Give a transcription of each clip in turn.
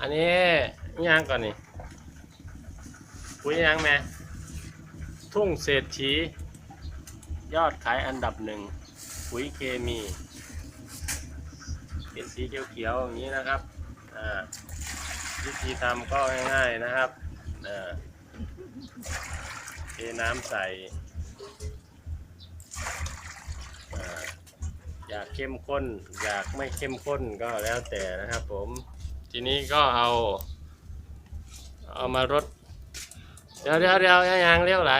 อันนี้อิหยังก่อนนี่ปุ๋ยอิหยังแม่ทุ่งเศรษฐียอดขายอันดับหนึ่งปุ๋ยเคมีเป็นสีเขียวๆอย่างนี้นะครับอ่าวิธีทำก็ง่ายๆนะครับอ่าเทน้ำใส่อยากเข้มข้น อยากไม่เข้มข้นก็แล้วแต่นะครับผม ทีนี้ก็เอา เอามารดเดี๋ยวเดี๋ยวเดี๋ยวยังยังเรียวไหล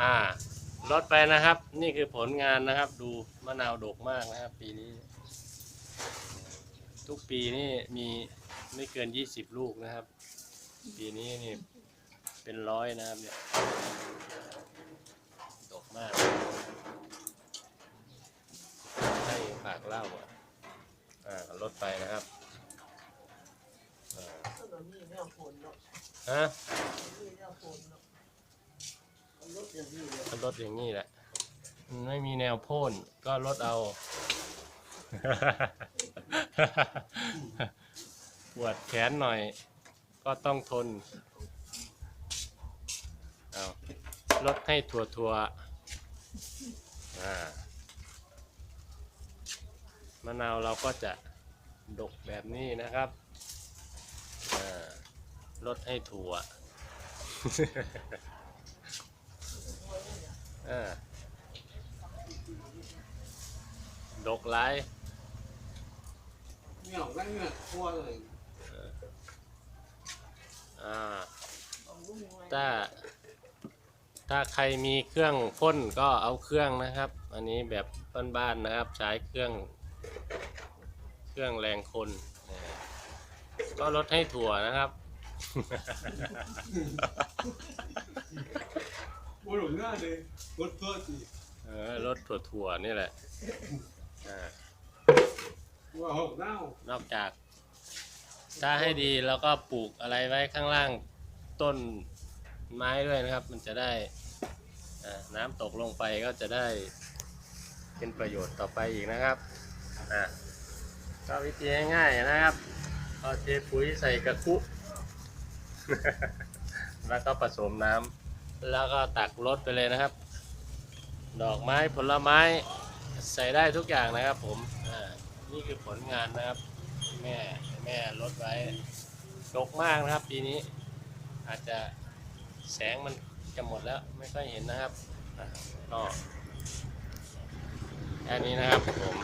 อ่ารดไปนะครับ นี่คือผลงานนะครับ ดูมะนาวดกมากนะครับ ปีนี้ ทุกปีนี่มีไม่เกินยี่สิบลูกนะครับ ปีนี้นี่เป็นร้อยนะครับเนี่ยดกมากให้ฝากเล่าอะ อ่าลดไปนะครับอ่าฮะลดอย่างนี้เลยก็ลดอย่างนี้แหละมันไม่มีแนวโพ่นก็ลดเอา ปวดแขนหน่อย ก็ต้องทนเอาลดให้ทัวทัวๆอ่า มะนาวเราก็จะดกแบบนี้นะครับอ่าลดให้ถั่วอ่าดกหลายเหนียวนั่งเหงือกทั่วเลยอ่าเอาลูกไว้ถ้า ถ้าใครมีเครื่องพ่นก็เอาเครื่องนะครับ อันนี้แบบบ้านๆนะครับ ใช้เครื่อง เครื่องแรงคนนะก็ลดให้ถั่วนะครับบนหลงหน้าเลยรถเพื่อสิเออลดถั่วๆนี่แหละอ่าว่าหกเน่านอกจาก ถ้าให้ดีแล้วก็ปลูกอะไรไว้ข้างล่างต้นไม้ด้วยนะครับ มันจะได้อ่าน้ำตกลงไปก็จะได้เป็นประโยชน์ต่อไปอีกนะครับ ก็วิธีง่ายๆนะครับเอาเทปุ๋ยใส่กระคุ แล้วก็ผสมน้ำแล้วก็ตักรดไปเลยนะครับ ดอกไม้ผลไม้ใส่ได้ทุกอย่างนะครับ ผมอ่านี่คือผลงานนะครับ แม่แม่ลดไว้ดกมากนะครับปีนี้ อาจจะแสงมันจะหมดแล้วไม่ค่อยเห็นนะครับอะก็แค่นี้นะครับผม